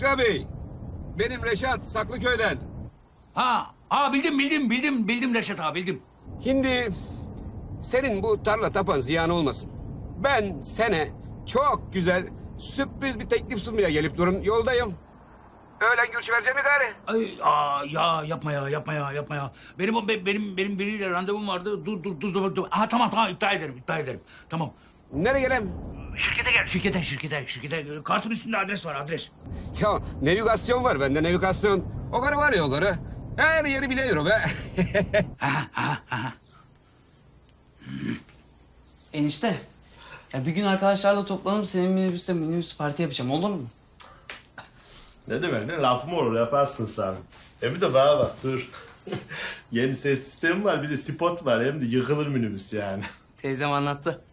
Fikra Bey, benim Reşat Saklıköy'den. Ha, ha bildim bildim bildim bildim Reşat abi bildim. Şimdi senin bu tarla tapan ziyan olmasın. Ben sene çok güzel sürpriz bir teklif sunmaya gelip durun yoldayım. Öğlen görüş vereceğim idare. Ay, aa, ya yapma ya yapma ya yapma ya. Benim o be- benim benim biriyle randevum vardı. Dur dur dur dur. dur. Ha tamam tamam iptal ederim iptal ederim. Tamam. Nereye gelem? Şirkete gel. Şirkete şirkete şirkete. Kartın üstünde adres var adres. Ya navigasyon var bende navigasyon. O karı var ya o karı. Her yeri biliyor be. Ha ha ha. Enişte. Ya bir gün arkadaşlarla toplanıp senin minibüste minibüs parti yapacağım olur mu? Ne demek ne laf mı olur yaparsın sen. E bir de bana bak dur. Yeni ses sistemi var bir de spot var hem de yıkılır minibüs yani. Teyzem anlattı.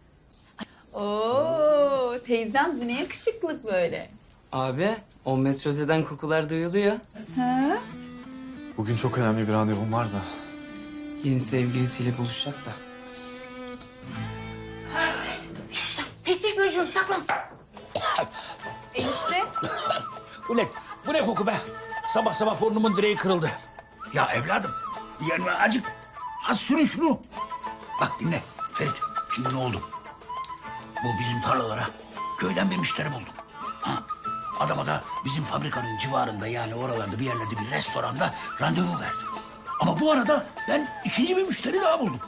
Oo, teyzem bu ne yakışıklık böyle. Abi o metrozeden kokular duyuluyor. Bugün çok önemli bir randevum var da. Yeni sevgilisiyle buluşacak da. Tesbih bölücüğüm saklan. Enişte. Bu ne? Bu ne koku be? Sabah sabah burnumun direği kırıldı. Ya evladım. Yani acık az sürün şunu. Bak dinle Ferit. Şimdi ne oldu? Bu bizim tarlalara köyden bir müşteri buldum. Ha, adama da bizim fabrikanın civarında yani oralarda bir yerlerde bir restoranda randevu verdim. Ama bu arada ben ikinci bir müşteri daha buldum.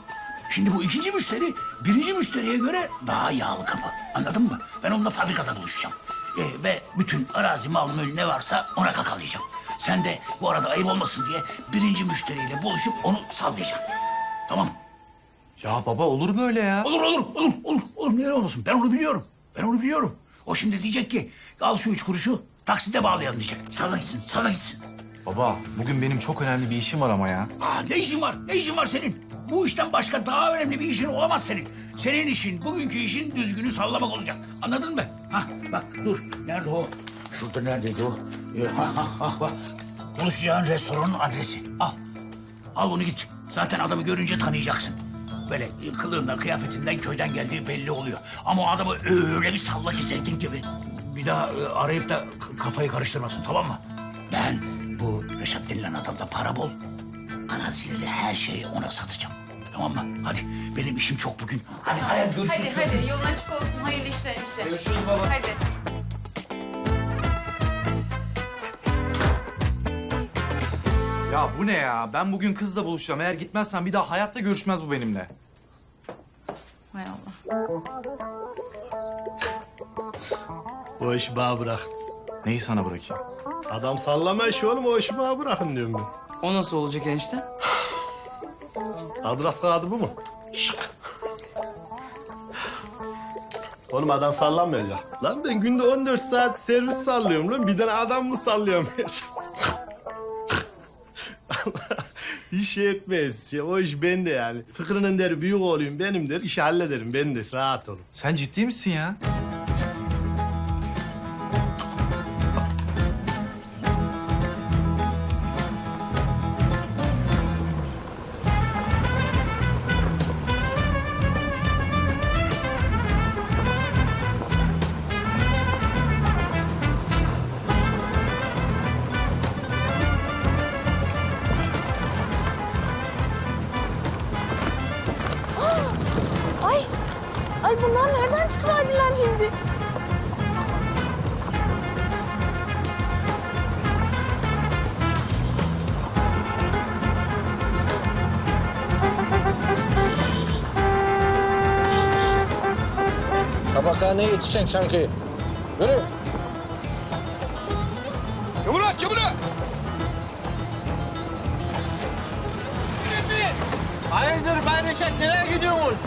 Şimdi bu ikinci müşteri birinci müşteriye göre daha yağlı kapı. Anladın mı? Ben onunla fabrikada buluşacağım. Ee, ve bütün arazi mal mül ne varsa ona kakalayacağım. Sen de bu arada ayıp olmasın diye birinci müşteriyle buluşup onu sallayacaksın. Tamam. Ya baba olur böyle ya. Olur olur olur olur olur nere olmasın ben onu biliyorum. Ben onu biliyorum. O şimdi diyecek ki al şu üç kuruşu taksite bağlayalım diyecek. Salla gitsin salla gitsin. Baba bugün benim çok önemli bir işim var ama ya. Aa, ne işin var ne işin var senin? Bu işten başka daha önemli bir işin olamaz senin. Senin işin bugünkü işin düzgünü sallamak olacak. Anladın mı? Ha bak dur nerede o? Şurada neredeydi o? Ee, Ha, ha, ha, bak. Buluşacağın restoranın adresi. Al. Al bunu git. Zaten adamı görünce tanıyacaksın. Böyle kılığından, kıyafetinden köyden geldiği belli oluyor. Ama o adamı öyle bir salla ki zeytin gibi. Bir daha e, arayıp da k- kafayı karıştırmasın tamam mı? Ben bu Reşat denilen adamda para bol. Araziyle her şeyi ona satacağım. Tamam mı? Hadi benim işim çok bugün. Hadi hadi görüşürüz. Hadi hadi yolun açık olsun. Hayırlı işler işte. Görüşürüz baba. Hadi. Ya bu ne ya? Ben bugün kızla buluşacağım. Eğer gitmezsen bir daha hayatta görüşmez bu benimle. Hay Allah. O işi bana bırak. Neyi sana bırakayım? Adam sallama işi oğlum o işi bana bırakın diyorum ben. O nasıl olacak enişte? Adres kağıdı bu mu? Oğlum adam sallamayacak. Lan ben günde 14 saat servis sallıyorum lan. Bir tane adam mı sallıyorum? şey etmez. Şey, o iş bende yani. Fıkrının der büyük olayım benim der. İşi hallederim ben de rahat olun. Sen ciddi misin ya? Tabakhaneye yetişeceksin sanki. Yürü. Çabuk çabuk. Hayırdır Bay Reşat nereye gidiyorsunuz?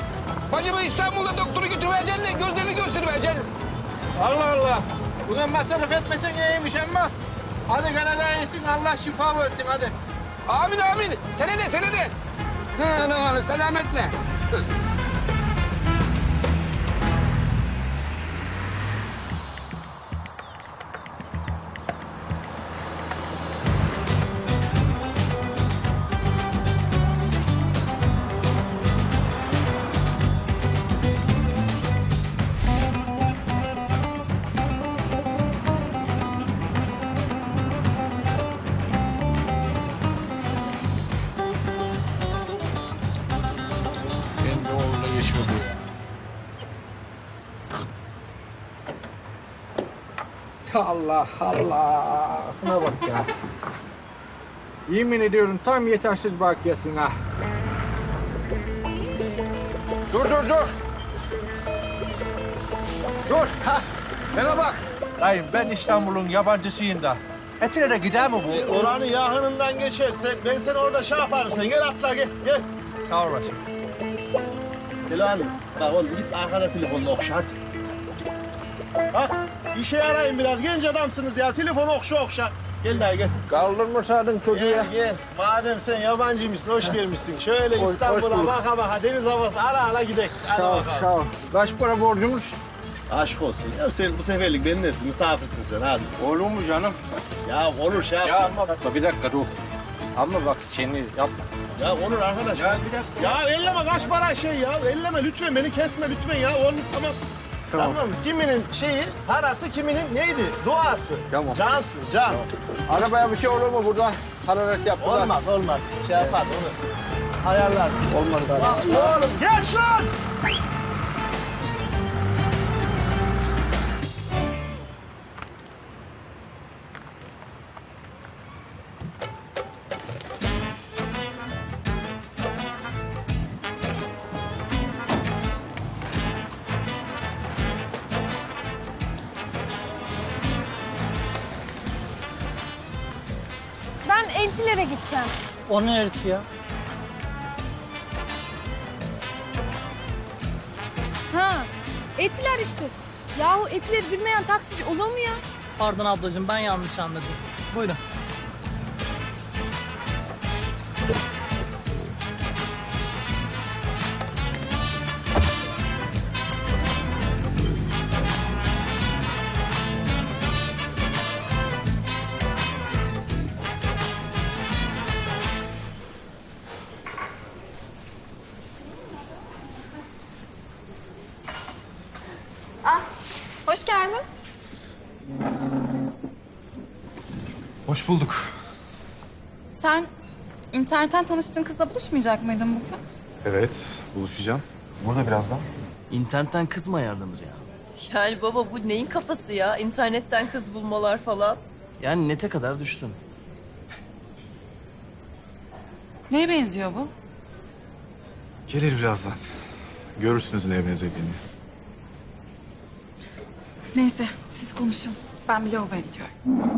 Bacımı İstanbul'da doktoru götürüvereceksin de gözlerini göstermeyeceksin. Allah Allah. Buna masraf etmesen iyiymiş ama. Hadi Kanada iyisin Allah şifa versin hadi. Amin amin. Sene de sene de. Ha, ne var selametle. Allah Allah. Buna bak ya. Yemin ediyorum tam yetersiz bakiyasın ha. Dur dur dur. Dur. Ha. Bana bak. Dayım ben İstanbul'un yabancısıyım da. Etilere gider mi bu? Oranın yakınından geçersen ben seni orada şey yaparım sen. Gel atla gel. Gel. Sağ olasın. Dilan bak oğlum git arkada telefonunu okşa hadi. Bak işe yarayın biraz. Genç adamsınız ya. Telefonu okşa okşa. Gel dayı gel. Kaldırmasaydın çocuğu ya. Gel gel. Madem sen yabancıymışsın, hoş gelmişsin. Şöyle Hoş- İstanbul'a hoş bulduk. baka baka deniz havası ala ala gidek. Hadi Sağ ol bakalım. sağ ol. Kaç para borcumuz? Aşk olsun. Ya sen bu seferlik benimlesin, misafirsin sen hadi. Olur mu canım? Ya Onur şey yap. Ya ama bak bir dakika dur. Ama bak seni yapma. Ya Onur arkadaş. Ya bir dakika. Ya elleme kaç para şey ya. Elleme lütfen beni kesme lütfen ya. Onur tamam. Tamam. Tamam. Kiminin şeyi, parası kiminin neydi? Duası. Tamam. Cansın, can. Arabaya bir şey olur mu burada? Hararet yaptılar. Olmaz, olmaz. Şey yapar, onu ayarlarsın. Olmaz. Oğlum geç lan! Ben eltilere gideceğim. O neresi ya? Ha, etiler işte. Yahu etileri bilmeyen taksici olur mu ya? Pardon ablacığım ben yanlış anladım. Buyurun. Hoş bulduk. Sen internetten tanıştığın kızla buluşmayacak mıydın bugün? Evet, buluşacağım. Burada birazdan. İnternetten kız mı ayarlanır ya? Yani baba bu neyin kafası ya? İnternetten kız bulmalar falan. Yani nete kadar düştüm. Neye benziyor bu? Gelir birazdan. Görürsünüz neye benzediğini. Neyse siz konuşun. Ben bir lavaboya gidiyorum.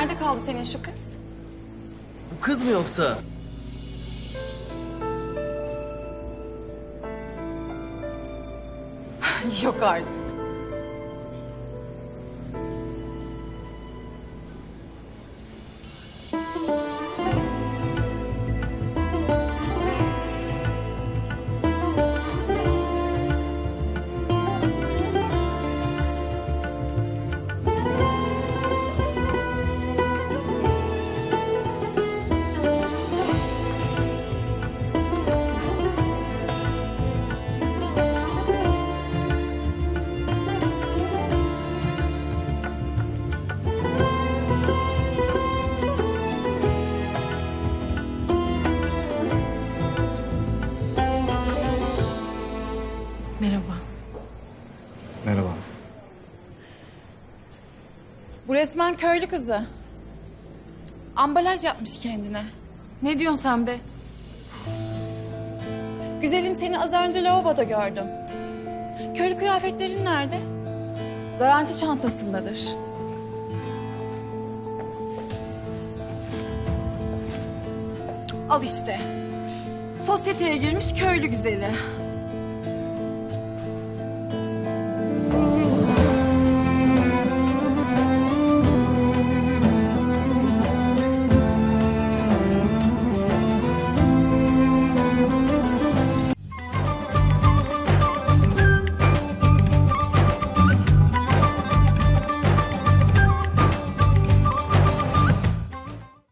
Nerede kaldı senin şu kız? Bu kız mı yoksa? Yok artık. Resmen köylü kızı. Ambalaj yapmış kendine. Ne diyorsun sen be? Güzelim seni az önce lavaboda gördüm. Köylü kıyafetlerin nerede? Garanti çantasındadır. Al işte. Sosyeteye girmiş köylü güzeli.